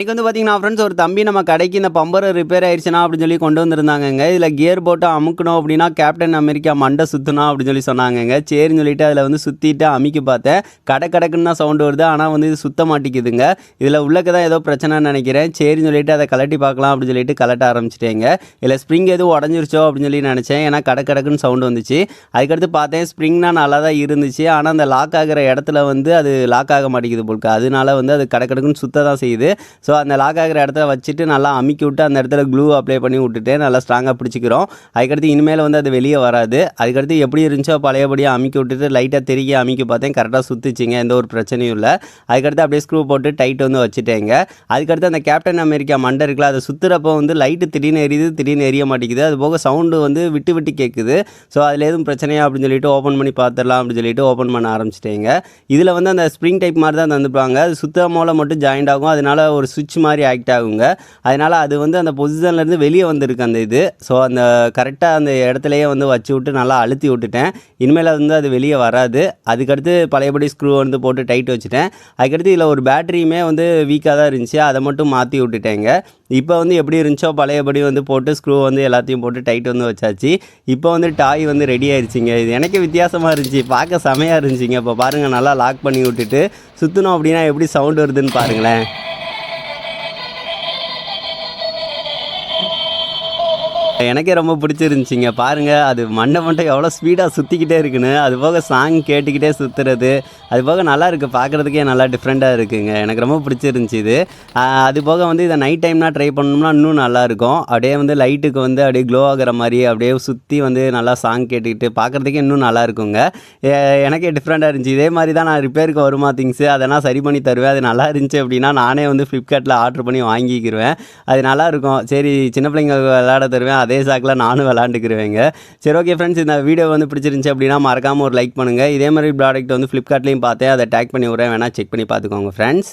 இன்னைக்கு வந்து பார்த்தீங்கன்னா ஃப்ரெண்ட்ஸ் ஒரு தம்பி நம்ம கடைக்கு இந்த பம்பர் ரிப்பேர் ஆயிடுச்சுனா அப்படின்னு சொல்லி கொண்டு வந்திருந்தாங்கங்க. இதில் கியர் போட்டு அமுக்கணும் அப்படின்னா கேப்டன் அமெரிக்கா மண்டை சுற்றணும் அப்படின்னு சொல்லி சொன்னாங்கங்க. சரின்னு சொல்லிட்டு அதில் வந்து சுற்றிட்டு அமுக்கி பார்த்தேன். கடை கடக்குன்னு தான் சவுண்டு வருது. ஆனால் வந்து இது சுத்த மாட்டேங்குதுங்க. இதில் உள்ளக்க தான் ஏதோ பிரச்சனைன்னு நினைக்கிறேன். சரின்னு சொல்லிட்டு அதை கலட்டி பார்க்கலாம் அப்படின்னு சொல்லிட்டு கலட்ட ஆரம்பிச்சிட்டேங்க. இதில் ஸ்ப்ரிங் எதுவும் உடஞ்சிருச்சோ அப்படின்னு சொல்லி நினச்சேன். ஏன்னா கடை கடக்குன்னு சவுண்டு வந்துச்சு. அதுக்கடுத்து பார்த்தேன் ஸ்ப்ரிங்னா நல்லா தான் இருந்துச்சு. ஆனால் அந்த லாக் ஆகிற இடத்துல வந்து அது லாக் ஆக மாட்டேங்குது போல்க்கு அதனால வந்து அது கடை கடக்குன்னு சுத்த தான் செய்யுது. ஸோ ஸோ அந்த லாக் ஆகிற இடத்துல வச்சுட்டு நல்லா அமுக்கி விட்டு அந்த இடத்துல க்ளூ அப்ளை பண்ணி விட்டுட்டு நல்லா ஸ்ட்ராங்காக பிடிச்சிக்கிறோம். அதுக்கடுத்து இனிமேல் வந்து அது வெளியே வராது. அதுக்கடுத்து எப்படி இருந்துச்சோ பழையபடியாக அமுக்கி விட்டுட்டு லைட்டாக திருக்கி அமுக்கி பார்த்தேன். கரெக்டாக சுற்றிச்சிங்க எந்த ஒரு பிரச்சனையும் இல்லை. அதுக்கடுத்து அப்படியே ஸ்க்ரூ போட்டு டைட் வந்து வச்சுட்டேங்க. அதுக்கடுத்து அந்த கேப்டன் அமெரிக்கா மண்டை இருக்குல்ல அதை சுற்றுறப்போ வந்து லைட்டு திடீர்னு எரியுது திடீர்னு எரிய மாட்டேங்குது. அது போக சவுண்டு வந்து விட்டு விட்டு கேட்குது ஸோ அதில் எதுவும் பிரச்சனையா அப்படின்னு சொல்லிட்டு ஓப்பன் பண்ணி பார்த்துடலாம் அப்படின்னு சொல்லிட்டு ஓப்பன் பண்ண ஆரம்பிச்சிட்டேங்க. இதில் வந்து அந்த ஸ்ப்ரிங் டைப் மாதிரி தான் தந்துப்பாங்க அது சுத்த மூலம் மட்டும் ஜாயிண்ட் ஆகும். அதனால ஒரு சுவிட்ச் மாதிரி ஆக்ட் ஆகுங்க அதனால் அது வந்து அந்த பொசிஷன்லேருந்து வெளியே வந்திருக்கு அந்த இது. ஸோ அந்த கரெக்டாக அந்த இடத்துலையே வந்து வச்சு விட்டு நல்லா அழுத்தி விட்டுட்டேன். இனிமேல் வந்து அது வெளியே வராது. அதுக்கடுத்து பழையபடி ஸ்க்ரூ வந்து போட்டு டைட் வச்சுட்டேன். அதுக்கடுத்து இதில் ஒரு பேட்டரியுமே வந்து வீக்காக தான் இருந்துச்சு. அதை மட்டும் மாற்றி விட்டுட்டேங்க இப்போ வந்து எப்படி இருந்துச்சோ பழையபடி வந்து போட்டு ஸ்க்ரூ வந்து எல்லாத்தையும் போட்டு டைட் வந்து வச்சாச்சு. இப்போ வந்து டாய் வந்து ரெடி ஆயிடுச்சிங்க இது எனக்கு வித்தியாசமாக இருந்துச்சு. பார்க்க செமையாக இருந்துச்சிங்க இப்போ பாருங்கள் நல்லா லாக் பண்ணி விட்டுட்டு சுற்றணும் அப்படின்னா எப்படி சவுண்ட் வருதுன்னு பாருங்களேன். எனக்கே ரொம்ப பிடிச்சிருந்துச்சிங்க. பாருங்கள் அது மண்டை மண்டை எவ்வளோ ஸ்பீடாக சுற்றிக்கிட்டே இருக்குன்னு. அது போக சாங் கேட்டுக்கிட்டே சுற்றுறது அது போக நல்லா இருக்குது பார்க்குறதுக்கே நல்லா டிஃப்ரெண்ட்டாக இருக்குங்க. எனக்கு ரொம்ப பிடிச்சிருந்துச்சி இது. அது போக வந்து இதை நைட் டைம்னா ட்ரை பண்ணோம்னா இன்னும் நல்லாயிருக்கும் அப்படியே வந்து லைட்டுக்கு வந்து அப்படியே க்ளோ ஆகிற மாதிரி அப்படியே சுற்றி வந்து நல்லா சாங் கேட்டுக்கிட்டு பார்க்குறதுக்கே இன்னும் நல்லா இருக்குங்க. எனக்கே டிஃப்ரெண்ட்டாக இருந்துச்சு. இதே மாதிரி தான் நான் ரிப்பேருக்கு வருமா திங்ஸு அதெல்லாம் சரி பண்ணி தருவேன். அது நல்லா இருந்துச்சு அப்படின்னா நானே வந்து ஃப்ளிப்கார்ட்டில் ஆர்டர் பண்ணி வாங்கிக்கிடுவேன் அது நல்லாயிருக்கும் சரி சின்ன பிள்ளைங்க விளையாட தருவேன். அதே சாக்கில் நானும் விளாண்டுக்கிருவேங்க. சரி ஓகே ஃப்ரெண்ட்ஸ் இந்த வீடியோ வந்து பிடிச்சிருந்துச்சி அப்படின்னா மறக்காமல் ஒரு லைக் பண்ணுங்கள் இதே மாதிரி ப்ராடக்ட் வந்து ஃப்ளிப்கார்ட்லேயும் பார்த்தேன். அதை டேக் பண்ணி விட்றேன். வேணால் செக் பண்ணி பார்த்துக்கோங்க ஃப்ரெண்ட்ஸ்